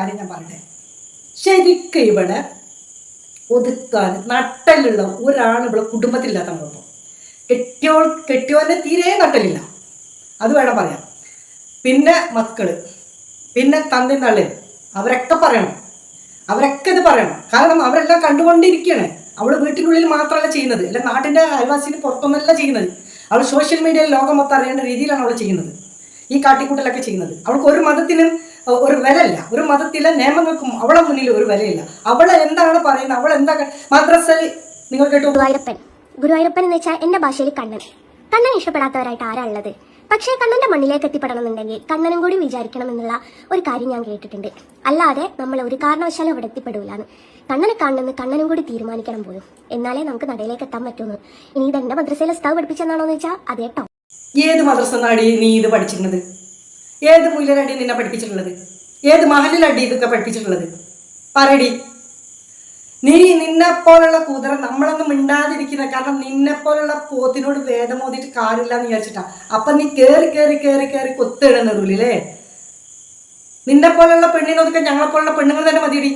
കാര്യം ഞാൻ പറയട്ടെ ശരിക്കും ഇവിടെ ഒതുക്കാൻ നട്ടലുള്ള ഒരാൾ ഇവിടെ കുടുംബത്തിലില്ലാത്ത കുഴപ്പം കെട്ടിയോൾ കെട്ടിയോന്റെ തീരെ നട്ടലില്ല. അത് വേണം പറയാം പിന്നെ മക്കൾ പിന്നെ തന്തി തള്ളി. അവരൊക്കെ പറയണം. അവരൊക്കെ ഇത് പറയണം. കാരണം അവരെല്ലാം കണ്ടുകൊണ്ടിരിക്കുകയാണ് അവൾ വീട്ടിനുള്ളിൽ മാത്രമല്ല ചെയ്യുന്നത്. അല്ല നാട്ടിന്റെ അയൽവാസിന് പുറത്തൊന്നല്ല ചെയ്യുന്നത്. അവൾ സോഷ്യൽ മീഡിയയിൽ ലോകം മൊത്തം അറിയേണ്ട രീതിയിലാണ് അവൾ ചെയ്യുന്നത്. ഈ കാട്ടിക്കൂട്ടലൊക്കെ ചെയ്യുന്നത്. അവൾക്ക് ഒരു മതത്തിനും ഒരു വിലയില്ല. ഒരു മതത്തിലെ നിയമങ്ങൾക്കും അവളെ മുന്നിൽ ഒരു വിലയില്ല. അവളെ എന്താണ് പറയുന്നത്? അവൾ എന്താ മദ്രസയിൽ നിങ്ങൾ കേട്ടു? ഗുരുവായൂരപ്പൻ. ഗുരുവായൂരപ്പൻ എന്ന് വെച്ചാൽ എന്റെ ഭാഷയിൽ കണ്ണൻ. കണ്ണൻ ഇഷ്ടപ്പെടാത്തവരായിട്ട് ആരാ ഉള്ളത്? പക്ഷേ കണ്ണന്റെ മണ്ണിലേക്ക് എത്തിപ്പെടണമെന്നുണ്ടെങ്കിൽ കണ്ണനും കൂടി വിചാരിക്കണം എന്നുള്ള ഒരു കാര്യം ഞാൻ കേട്ടിട്ടുണ്ട്. അല്ലാതെ നമ്മൾ ഒരു കാരണവശാലും അവിടെ എത്തിപ്പെടൂലാണ് കണ്ണനെ കാണണമെന്ന് കണ്ണനും കൂടി തീരുമാനിക്കണം പോലും. എന്നാലേ നമുക്ക് നടയിലേക്ക് എത്താൻ പറ്റുള്ളൂ. ഇനി ഇത് എന്റെ മദ്രസയിലെ സ്ഥാവ് പഠിപ്പിച്ചെന്നാണോ എന്ന് വെച്ചാൽ അതേട്ടോ. ഏത് മദ്രസ നാടി നീ ഇത് പഠിച്ചിരുന്നത്? ഏത് മുയിലടി നിന്നെ പഠിപ്പിച്ചിട്ടുള്ളത്? ഏത് മഹലിലടി ഇതൊക്കെ പഠിപ്പിച്ചിട്ടുള്ളത്? പറയടി. നീ നിന്നെ പോലുള്ള കുതിര നമ്മളൊന്നും മിണ്ടാതിരിക്കുന്ന കാരണം നിന്നെ പോലുള്ള പോത്തിനോട് വേദം ഓതിയിട്ട് കാറില്ല എന്ന് വിചാരിച്ചിട്ടാ. അപ്പൊ നീ കേറി കയറി കയറി കയറി കൊത്തിടുന്നതല്ലേ നിന്നെ പോലുള്ള പെണ്ണിനൊതുക്കെ ഞങ്ങളെ പോലുള്ള പെണ്ണുങ്ങൾ തന്നെ മതിയടി.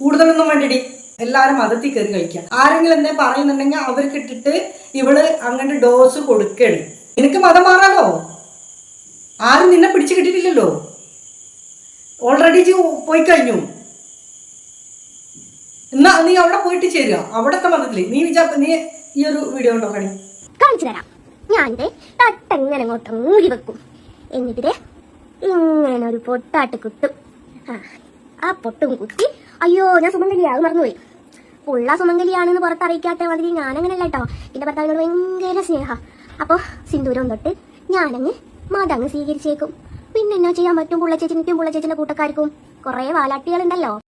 കൂടുതലൊന്നും വേണ്ടിടി. എല്ലാവരും മതത്തിൽ കയറി കഴിക്കുക ആരെങ്കിലും എന്നെ പറയുന്നുണ്ടെങ്കിൽ അവർക്കിട്ടിട്ട് ഇവൾ അങ്ങനെ ഡോസ് കൊടുക്കണം. നിനക്ക് മതം മാറാലോ? ആരും നിന്നെ പിടിച്ചു കിട്ടിയിട്ടില്ലല്ലോ. ഓൾറെഡി ജി പോയി കഴിഞ്ഞു. എന്നാ നീ അവിടെ പോയിട്ട് ചേരുക. അവിടത്തെ മതത്തിൽ. നീ വിചാ നീ ഈ ഒരു വീഡിയോ ഉണ്ടോ കണി കാണിച്ചു തരാം. ഞാൻ തട്ടങ്ങനെ അങ്ങോട്ട് മൂടി വെക്കും. എന്നിട്ട് ഇങ്ങനെ ഒരു പൊട്ടാട്ട് കുത്തും. ആ പൊട്ടും കുത്തി. അയ്യോ ഞാൻ സുമംഗലിയാ അത് മറന്നുപോയി. ഉള്ള സുമംഗലിയാണെന്ന് പുറത്തറിയിക്കാത്ത മാതിരി ഞാനങ്ങനല്ല കേട്ടോ. എന്റെ ഭർത്താവിനോട് ഭയങ്കര സ്നേഹ. അപ്പോൾ സിന്ദൂരം തൊട്ട് ഞാനങ്ങ് മതങ്ങ് സ്വീകരിച്ചേക്കും. പിന്നെ എന്നാ ചെയ്യാൻ പറ്റും പുള്ളച്ചേച്ചനിക്കും പുള്ളച്ചേച്ചന്റെ കൂട്ടക്കാർക്കും? കുറേ വാലാട്ടികളുണ്ടല്ലോ.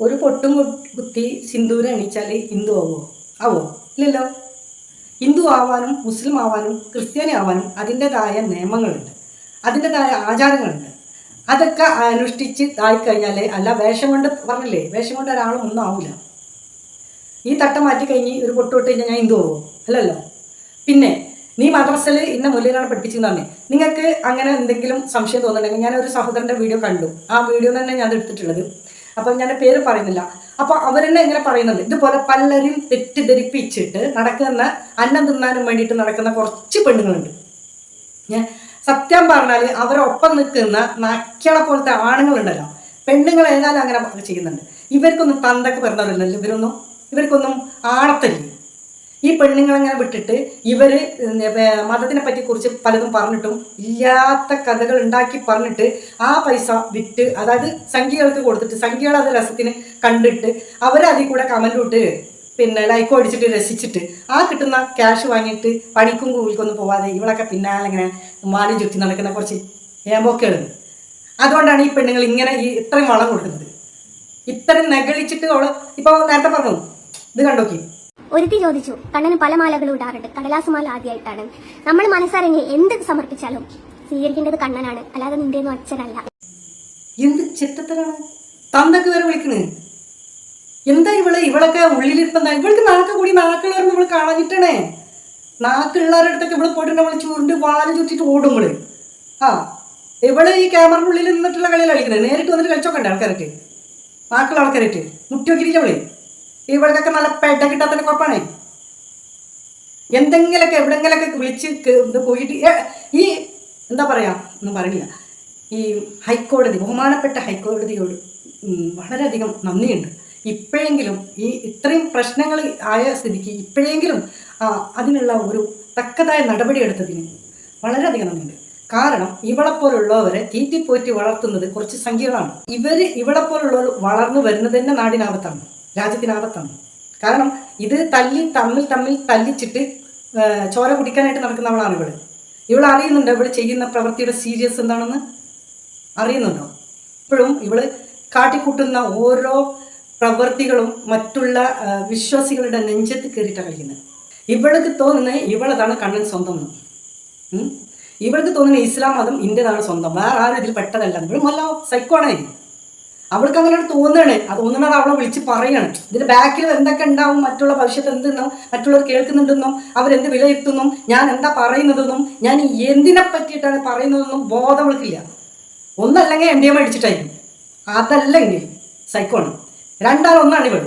ഒരു പൊട്ടും കുത്തി സിന്ദൂരം അണിച്ചാൽ ഹിന്ദു ആവോ? ആവോ? ഇല്ലല്ലോ. ഹിന്ദു ആവാനും മുസ്ലിം ആവാനും ക്രിസ്ത്യാനി ആവാനും അതിന്റെതായ നിയമങ്ങളുണ്ട്. അതിന്റെതായ ആചാരങ്ങളുണ്ട്. അതൊക്കെ അനുഷ്ഠിച്ച് ആയിക്കഴിഞ്ഞാൽ അല്ല വേഷം കൊണ്ട് പറഞ്ഞില്ലേ വേഷം കൊണ്ട് ഒരാളും ഒന്നും ആവില്ല ഈ തട്ടം മാറ്റി കഴിഞ്ഞ് ഒരു പൊട്ടു വിട്ട് കഴിഞ്ഞാൽ ഞാൻ ഹിന്ദു ആവോ? അല്ലല്ലോ. പിന്നെ നീ മദ്രസയിൽ ഇന്ന മുല്ലിലാണ് പഠിപ്പിച്ചെന്ന് പറഞ്ഞേ. നിങ്ങൾക്ക് അങ്ങനെ എന്തെങ്കിലും സംശയം തോന്നുന്നുണ്ടെങ്കിൽ ഞാൻ ഒരു സഹോദരന്റെ വീഡിയോ കണ്ടു. ആ വീഡിയോ തന്നെ ഞാൻ എടുത്തിട്ടുള്ളത്. അപ്പം ഞാൻ പേര് പറയുന്നില്ല. അപ്പോൾ അവരെന്നെ ഇങ്ങനെ പറയുന്നുണ്ട്. ഇതുപോലെ പലരും തെറ്റിദ്ധരിപ്പിച്ചിട്ട് നടക്കുന്ന അന്നം തിന്നാനും വേണ്ടിയിട്ട് നടക്കുന്ന കുറച്ച് പെണ്ണുങ്ങളുണ്ട്. ഞാൻ സത്യം പറഞ്ഞാൽ അവരൊപ്പം നിൽക്കുന്ന നക്കളെ പോലത്തെ ആണുങ്ങളുണ്ടല്ലോ. പെണ്ണുങ്ങൾ ഏതായാലും അങ്ങനെ ചെയ്യുന്നുണ്ട്. ഇവർക്കൊന്നും തന്തൊക്കെ പറഞ്ഞവരല്ലോ ഇവരൊന്നും ഇവർക്കൊന്നും ആണത്തല്ലേ? ഈ പെണ്ണുങ്ങളങ്ങനെ വിട്ടിട്ട് ഇവർ മതത്തിനെ പറ്റി കുറിച്ച് പലതും പറഞ്ഞിട്ടും ഇല്ലാത്ത കഥകൾ ഉണ്ടാക്കി പറഞ്ഞിട്ട് ആ പൈസ വിറ്റ് അതായത് സംഖ്യകൾക്ക് കൊടുത്തിട്ട് സംഖ്യകൾ അത് രസത്തിന് കണ്ടിട്ട് അവരതിൽ കൂടെ കമന്റിട്ട് പിന്നെ ലൈക്കോ അടിച്ചിട്ട് രസിച്ചിട്ട് ആ കിട്ടുന്ന ക്യാഷ് വാങ്ങിയിട്ട് പണിക്കും കൂലിക്കൊന്നും പോവാതെ ഇവളൊക്കെ പിന്നാലെ ഇങ്ങനെ മാലി ചുറ്റി നടക്കുന്ന കുറച്ച് ഏമ്പോക്കുകൾ അതുകൊണ്ടാണ് ഈ പെണ്ണുങ്ങൾ ഇങ്ങനെ ഈ ഇത്രയും വളം കൊടുക്കുന്നത്. ഇത്രയും നഗളിച്ചിട്ട് അവൾ ഇപ്പോൾ നേരത്തെ പറഞ്ഞു ഇത് കണ്ടോക്കി? ഒരുത്തി ചോദിച്ചു കണ്ണന് പല മാലകളും ഇടാറുണ്ട്. കടലാസ് മാല ആദ്യമായിട്ടാണ് നമ്മൾ മനസ്സറിഞ്ഞ് എന്ത് സമർപ്പിച്ചാലും സ്വീകരിക്കേണ്ടത് കണ്ണനാണ്. അല്ലാതെ നിന്റെയൊന്നും അച്ഛനല്ല. എന്ത് ചെറ്റത്തരാണ്? തന്തൊക്കെ വരെ വിളിക്കണേ. എന്താ ഇവൾ? ഇവളൊക്കെ ഉള്ളിലിരിപ്പന്താ ഇവൾക്ക് നാക്ക് കൂടി നാക്കുള്ളവരൊന്നും ഇവൾ കളഞ്ഞിട്ടണേ. നാക്കുള്ളവരുടെ അടുത്തൊക്കെ ഇവൾ പോയിട്ട് നമ്മൾ ചുരുണ്ട് വാൽ ചുറ്റിട്ട് ഓടും ഇവൾ. ആ ഇവൾ ഈ ക്യാമറയുടെ ഉള്ളിൽ നിന്നിട്ടുള്ള കളിയിൽ കളിക്കുന്നത് നേരിട്ട് വന്നിട്ട് കളിച്ചോക്കണ്ടേ ആൾക്കാരൊക്കെ? നാക്കുള്ള ആൾക്കാരായിട്ട് മുട്ടി അവൾ. ഇവൾക്കൊക്കെ നല്ല പെട കിട്ടാത്തതിന്റെ കുഴപ്പമാണേ. എന്തെങ്കിലുമൊക്കെ എവിടെങ്കിലൊക്കെ വിളിച്ച് ഇത് പോയിട്ട് ഈ എന്താ പറയാ ഒന്നും പറയില്ല ഈ ഹൈക്കോടതി ബഹുമാനപ്പെട്ട ഹൈക്കോടതിയോട് വളരെയധികം നന്ദിയുണ്ട്. ഇപ്പോഴെങ്കിലും ഈ ഇത്രയും പ്രശ്നങ്ങൾ ആയ സ്ഥിതിക്ക് ഇപ്പോഴെങ്കിലും അതിനുള്ള ഒരു തക്കതായ നടപടി എടുത്തതിന് വളരെയധികം നന്ദിയുണ്ട്. കാരണം ഇവളെപ്പോലുള്ളവരെ തീറ്റിപ്പോറ്റി വളർത്തുന്നത് കുറച്ച് സംഖ്യകളാണ്. ഇവർ ഇവളെപ്പോലുള്ളവർ വളർന്നു വരുന്നത് തന്നെ നാടിനാപത്താണ്. രാജ്യത്തിനാപത്താണ് കാരണം ഇത് തല്ലി തമ്മിൽ തമ്മിൽ തല്ലിച്ചിട്ട് ചോര കുടിക്കാനായിട്ട് നടക്കുന്നവളാണ് ഇവൾ. ഇവൾ അറിയുന്നുണ്ടോ ഇവൾ ചെയ്യുന്ന പ്രവൃത്തിയുടെ സീരിയസ് എന്താണെന്ന്? അറിയുന്നുണ്ടോ? ഇപ്പോഴും ഇവൾ കാട്ടിക്കൂട്ടുന്ന ഓരോ പ്രവൃത്തികളും മറ്റുള്ള വിശ്വാസികളുടെ നെഞ്ചത്ത് കയറിയിട്ടാണ് കളിക്കുന്നത്. ഇവൾക്ക് തോന്നുന്നത് ഇവളതാണ് കണ്ണൻ സ്വന്തം. ഇവൾക്ക് തോന്നുന്നത് ഇസ്ലാം മതം ഇന്ത്യതാണ് സ്വന്തം. വേറെ ആരും ഇതിൽ പെട്ടതല്ല. ഇവളും നല്ല സൈക്കോണേ അവൾക്ക് അങ്ങനെ തോന്നണേ. ആ തോന്നണത് അവളെ വിളിച്ച് പറയണം. ഇതിന്റെ ബാക്കിൽ എന്തൊക്കെ ഉണ്ടാവും? മറ്റുള്ള ഭവിഷ്യത്ത് എന്തെന്നും മറ്റുള്ളവർ കേൾക്കുന്നുണ്ടെന്നും അവരെന്ത് വിലയിരുത്തുന്നു ഞാൻ എന്താ പറയുന്നതെന്നും ഞാൻ എന്തിനെ പറ്റിയിട്ടാണ് പറയുന്നതെന്നും ബോധം അവൾക്കില്ല. ഒന്നല്ലെങ്കിൽ എം ഡി എം അടിച്ചിട്ടായിരിക്കും. അതല്ലെങ്കിൽ സൈക്കോണ് രണ്ടാളൊന്നാണ് ഇവൾ.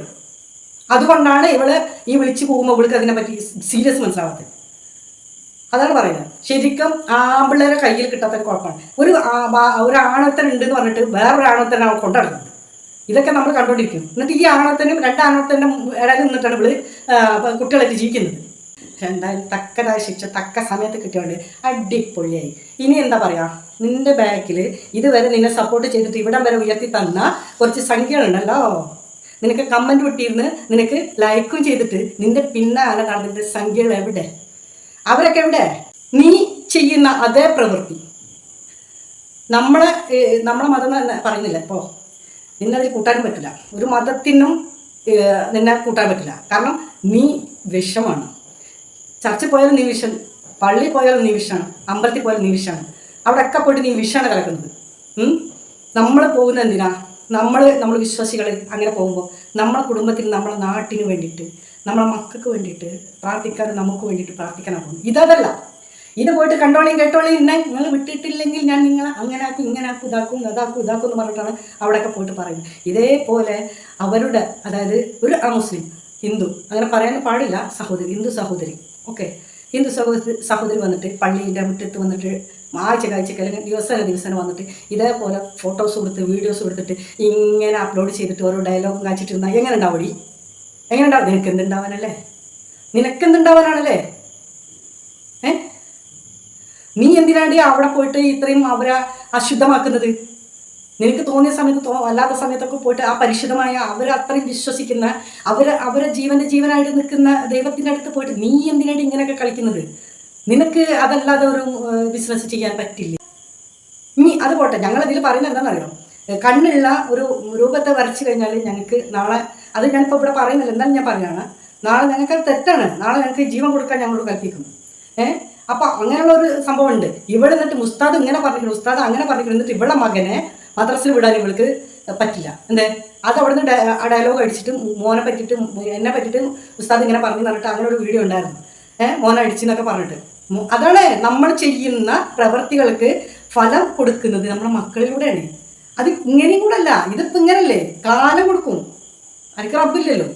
അതുകൊണ്ടാണ് ഇവൾ ഈ വിളിച്ചു പോകുമ്പോൾ ഇവൾക്ക് അതിനെപ്പറ്റി സീരിയസ് മനസ്സിലാവാത്തത്. അതാണ് പറയുന്നത്. ശരിക്കും ആമ്പിള്ളേരെ കയ്യിൽ കിട്ടാത്ത കുഴപ്പമാണ്. ഒരു ഒരു ആണത്തൻ ഉണ്ട് എന്ന് പറഞ്ഞിട്ട് വേറൊരു ആണത്തൻ അവൾ കൊണ്ടുനടക്കുന്നത് ഇതൊക്കെ നമ്മൾ കണ്ടുകൊണ്ടിരിക്കും. എന്നിട്ട് ഈ ആണത്തനും രണ്ട് ഇടയിൽ നിന്നിട്ടാണ് ഇവൾ കുട്ടികളൊക്കെ ജീവിക്കുന്നത്. എന്തായാലും തക്കതായ ശിക്ഷ തക്ക സമയത്ത് കിട്ടിയോണ്ട് അടിപൊളിയായി. ഇനി എന്താ പറയുക നിന്റെ ബാക്കിൽ ഇതുവരെ നിന്നെ സപ്പോർട്ട് ചെയ്തിട്ട് ഇവിടം വരെ ഉയർത്തി തന്ന കുറച്ച് സംഖ്യകളുണ്ടല്ലോ. നിനക്ക് കമന്റ് വിട്ടിരുന്ന് നിനക്ക് ലൈക്കും ചെയ്തിട്ട് നിന്റെ പിന്നാലെ നടന്നിട്ട് സംഖ്യകൾ എവിടെ? അവരൊക്കെ എവിടെ? നീ ചെയ്യുന്ന അതേ പ്രവൃത്തി. നമ്മളെ നമ്മളെ മതം പറയുന്നില്ല ഇപ്പോൾ നിന്നതിൽ കൂട്ടാനും പറ്റില്ല. ഒരു മതത്തിനും നിന്നെ കൂട്ടാൻ പറ്റില്ല. കാരണം നീ വിഷമാണ്. ചർച്ചിൽ പോയാലും നീ വിഷം പള്ളി പോയാലും നീ വിഷമാണ് അമ്പലത്തിൽ പോയാലും നീ വിഷമാണ്. അവിടെയൊക്കെ പോയിട്ട് നീ വിഷമാണ് കിടക്കുന്നത്. നമ്മൾ പോകുന്ന എന്തിനാ? നമ്മൾ നമ്മൾ വിശ്വാസികൾ അങ്ങനെ പോകുമ്പോൾ നമ്മളെ കുടുംബത്തിന് നമ്മളെ നാട്ടിന് വേണ്ടിയിട്ട് നമ്മളെ മക്കൾക്ക് വേണ്ടിയിട്ട് പ്രാർത്ഥിക്കാതെ നമുക്ക് വേണ്ടിയിട്ട് പ്രാർത്ഥിക്കണം പോകുന്നത് ഇതല്ല ഇത് പോയിട്ട് കണ്ടോളിയും കേട്ടോളിയും ഇന്നെ നിങ്ങൾ വിട്ടിട്ടില്ലെങ്കിൽ ഞാൻ നിങ്ങൾ അങ്ങനെ ആക്കും ഇങ്ങനെ ആക്കും ഇതാക്കും അതാക്കും ഇതാക്കും എന്ന് പറഞ്ഞിട്ടാണ് അവിടെയൊക്കെ പോയിട്ട് പറയുന്നത്. ഇതേപോലെ അവരുടെ അതായത് ഒരു മുസ്ലിം ഹിന്ദു അങ്ങനെ പറയാൻ പാടില്ല സഹോദരി ഹിന്ദു സഹോദരി ഓക്കെ? ഹിന്ദു സഹോദരി സഹോദരി വന്നിട്ട് പള്ളിയിന്റെ മുറ്റത്ത് വന്നിട്ട് ആഴ്ച കാഴ്ചക്ക് അല്ലെങ്കിൽ ദിവസം ദിവസം വന്നിട്ട് ഇതേപോലെ ഫോട്ടോസ് കൊടുത്ത് വീഡിയോസ് കൊടുത്തിട്ട് ഇങ്ങനെ അപ്ലോഡ് ചെയ്തിട്ട് ഓരോ ഡയലോഗും കാണിച്ചിട്ടിരുന്നാൽ എങ്ങനെ ഉണ്ടാവടി എങ്ങനെ ഉണ്ടാവും നിനക്ക് എന്തുണ്ടാവാനല്ലേ നിനക്ക് എന്തുണ്ടാവാനാണല്ലേ ഏ? നീ എന്തിനാണ് അവിടെ പോയിട്ട് ഇത്രയും അവരെ അശുദ്ധമാക്കുന്നത്? നിനക്ക് തോന്നിയ സമയത്ത് അല്ലാത്ത സമയത്തൊക്കെ പോയിട്ട് ആ പരിശുദ്ധമായ അവർ അത്രയും വിശ്വസിക്കുന്ന അവർ അവരെ ജീവന്റെ ജീവനായിട്ട് നിൽക്കുന്ന ദൈവത്തിന്റെ അടുത്ത് പോയിട്ട് നീ എന്തിനായിട്ട് ഇങ്ങനെയൊക്കെ കളിക്കുന്നത്? നിനക്ക് അതല്ലാതെ ഒരു ബിസിനസ് ചെയ്യാൻ പറ്റില്ല. ഇനി അത് പോട്ടെ. ഞങ്ങളതിൽ പറയുന്നത് എന്താണെന്നറിയോ? കണ്ണുള്ള ഒരു രൂപത്തെ വരച്ചു കഴിഞ്ഞാൽ ഞങ്ങൾക്ക് നാളെ അത് ഞാനിപ്പോൾ ഇവിടെ പറയുന്നില്ല. എന്നാലും ഞാൻ പറയുകയാണ് നാളെ ഞങ്ങൾക്ക് തെറ്റാണ്. നാളെ ഞങ്ങൾക്ക് ജീവൻ കൊടുക്കാൻ ഞങ്ങളോട് കൽപ്പിക്കും ഏഹ് അപ്പൊ അങ്ങനെയുള്ള ഒരു സംഭവം ഉണ്ട് ഇവിടെ നിന്നിട്ട് ഉസ്താദ് ഇങ്ങനെ പറഞ്ഞിട്ടുണ്ട് ഉസ്താദ് അങ്ങനെ പറഞ്ഞിട്ടുണ്ട് ഇവിടെ മകനെ മദ്രസിൽ വിടാൻ ഇവൾക്ക് പറ്റില്ല. എന്തേ? അത് അവിടെ നിന്ന് ഡയലോഗ് അടിച്ചിട്ട് മോനെ പറ്റിയിട്ട് എന്നെ പറ്റിയിട്ട് ഉസ്താദ് ഇങ്ങനെ പറഞ്ഞു പറഞ്ഞിട്ട് അങ്ങനെ ഒരു വീഡിയോ ഉണ്ടായിരുന്നു. ഏഹ് മോനെ അടിച്ചെന്നൊക്കെ പറഞ്ഞിട്ട്. അതാണ് നമ്മൾ ചെയ്യുന്ന പ്രവൃത്തികൾക്ക് ഫലം കൊടുക്കുന്നത് നമ്മുടെ മക്കളിലൂടെയാണ്. അത് ഇങ്ങനെയും കൂടെ അല്ല. ഇതിപ്പോ ഇങ്ങനല്ലേ? കാലം കൊടുക്കും. എനിക്ക് റബ്ബില്ലല്ലോ.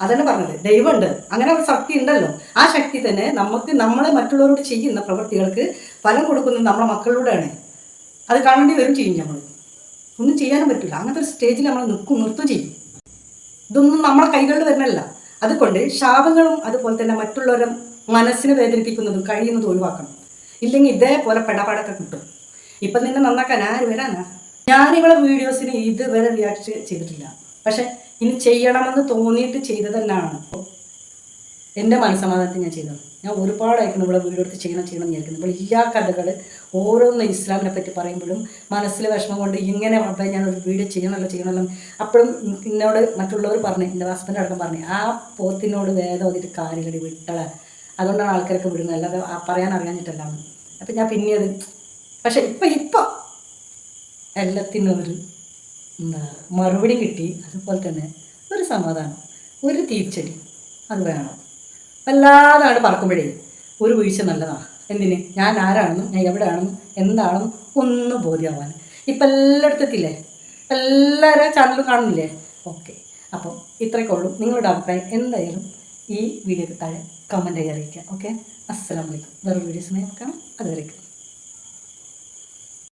അതന്നെ പറഞ്ഞത്. ദൈവമുണ്ട്. അങ്ങനെ ഒരു ശക്തി ഉണ്ടല്ലോ. ആ ശക്തി തന്നെ നമുക്ക് നമ്മളെ മറ്റുള്ളവരോട് ചെയ്യുന്ന പ്രവൃത്തികൾക്ക് ഫലം കൊടുക്കുന്നത് നമ്മളെ മക്കളിലൂടെയാണ്. അത് കാണേണ്ടി വരും ചെയ്യും നമ്മൾ ഒന്നും ചെയ്യാനും പറ്റില്ല അങ്ങനത്തെ ഒരു സ്റ്റേജിൽ നമ്മൾ നിൽക്കും നിർത്തും ചെയ്യും. ഇതൊന്നും നമ്മളെ കൈകളിൽ വരുന്നല്ല അതുകൊണ്ട് ശാപങ്ങളും അതുപോലെ തന്നെ മറ്റുള്ളവരെ മനസ്സിനെ വേദനിപ്പിക്കുന്നതും കഴിയുന്നതും ഒഴിവാക്കണം. ഇല്ലെങ്കിൽ ഇതേപോലെ പെടപാടൊക്കെ കിട്ടും. ഇപ്പം നിന്നെ നന്നാക്കാൻ ആര് വരാനാ? ഞാനിവളെ വീഡിയോസിന് ഇതുവരെ റിയാക്ട് ചെയ്തിട്ടില്ല. പക്ഷെ ഇനി ചെയ്യണമെന്ന് തോന്നിയിട്ട് ചെയ്തത് തന്നെയാണ്. എന്റെ മനസ്സമാധാനത്തിൽ ഞാൻ ചെയ്തത് ഞാൻ ഒരുപാട് ഒരുപാടായിരിക്കണം ഇവിടെ വീഡിയോ എടുത്ത് ചെയ്യണം ചെയ്യണം എന്ന് വിചാരിക്കുന്നു. ഇപ്പോൾ എല്ലാ കഥകൾ ഓരോന്ന് ഇസ്ലാമിനെ പറ്റി പറയുമ്പോഴും മനസ്സിൽ വിഷമം കൊണ്ട് ഇങ്ങനെ റബ്ബേ ഞാൻ ഒരു വീട് ചെയ്യണമല്ലോ ചെയ്യണമല്ലോ അപ്പോഴും എന്നോട് മറ്റുള്ളവർ പറഞ്ഞു എന്റെ ഹസ്ബൻഡ് അടക്കം പറഞ്ഞു ആ പോത്തിനോട് വേദം ഓതിട്ട് കാര്യങ്ങൾ വിട്ടള. അതുകൊണ്ടാണ് ആൾക്കാരൊക്കെ വിടുന്നത്. അല്ലാതെ പറയാൻ അറിയാഞ്ഞിട്ടല്ലാന്ന് അപ്പം ഞാൻ പിന്നീട് പക്ഷേ ഇപ്പം ഇപ്പം എല്ലാത്തിനും ഒരു എന്താ മറുപടി കിട്ടി. അതുപോലെ തന്നെ ഒരു സമാധാനം ഒരു തിരിച്ചടി അത് വേണം. വല്ലാതാണ് പറക്കുമ്പോഴേ ഒരു വീഴ്ച നല്ലതാണ് എന്തിന്? ഞാൻ ആരാണെന്നും ഞാൻ എവിടെയാണെന്നും എന്താണെന്നും ഒന്നും ബോധ്യമാവാൻ. ഇപ്പം എല്ലായിടത്തും എത്തില്ലേ എല്ലാവരും ചാനലും കാണുന്നില്ലേ? ഓക്കെ. അപ്പം ഇത്രയൊക്കെ ഉള്ളൂ. നിങ്ങളുടെ അഭിപ്രായം എന്തായാലും ഈ വീഡിയോക്ക് താഴെ കമന്റായി അറിയിക്കുക. ഓക്കെ? അസ്സലാമലൈക്കും വേറൊരു വീഡിയോസിനെ കാണാം. അതുവരേക്കും.